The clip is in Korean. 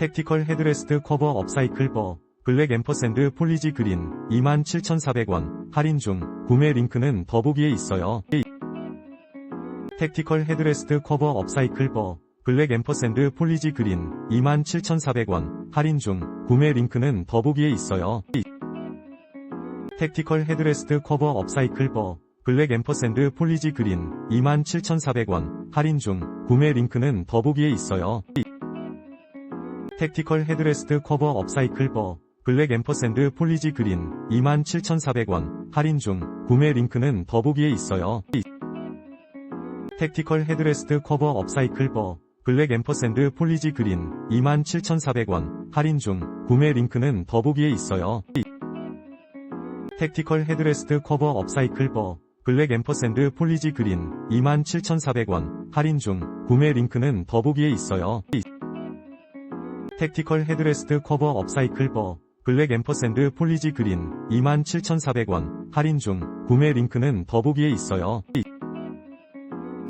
택티컬 헤드레스트 커버 업사이클 버 블랙 앰퍼샌드 폴리지 그린 27,400원 할인 중 구매 링크는 더보기에 있어요. 택티컬 헤드레스트 커버 업사이클 버 블랙 앰퍼샌드 폴리지 그린 27,400원 할인 중 구매 링크는 더보기에 있어요. 택티컬 헤드레스트 커버 업사이클 버 블랙 앰퍼샌드 폴리지 그린 27,400원 할인 중 구매 링크는 더보기에 있어요. 택티컬 헤드레스트 커버 업사이클 버 블랙 앰퍼샌드 폴리지 그린 27,400원 할인 중 구매 링크는 더보기에 있어요. 택티컬 헤드레스트 커버 업사이클 버 블랙 앰퍼샌드 폴리지 그린 27,400원 할인 중 구매 링크는 더보기에 있어요. 택티컬 헤드레스트 커버 업사이클 버 블랙 앰퍼샌드 폴리지 그린 27,400원 할인 중 구매 링크는 더보기에 있어요. 택티컬 헤드레스트 커버 업사이클 버 블랙 앰퍼샌드 폴리지 그린 27,400원 할인 중 구매 링크는 더보기에 있어요.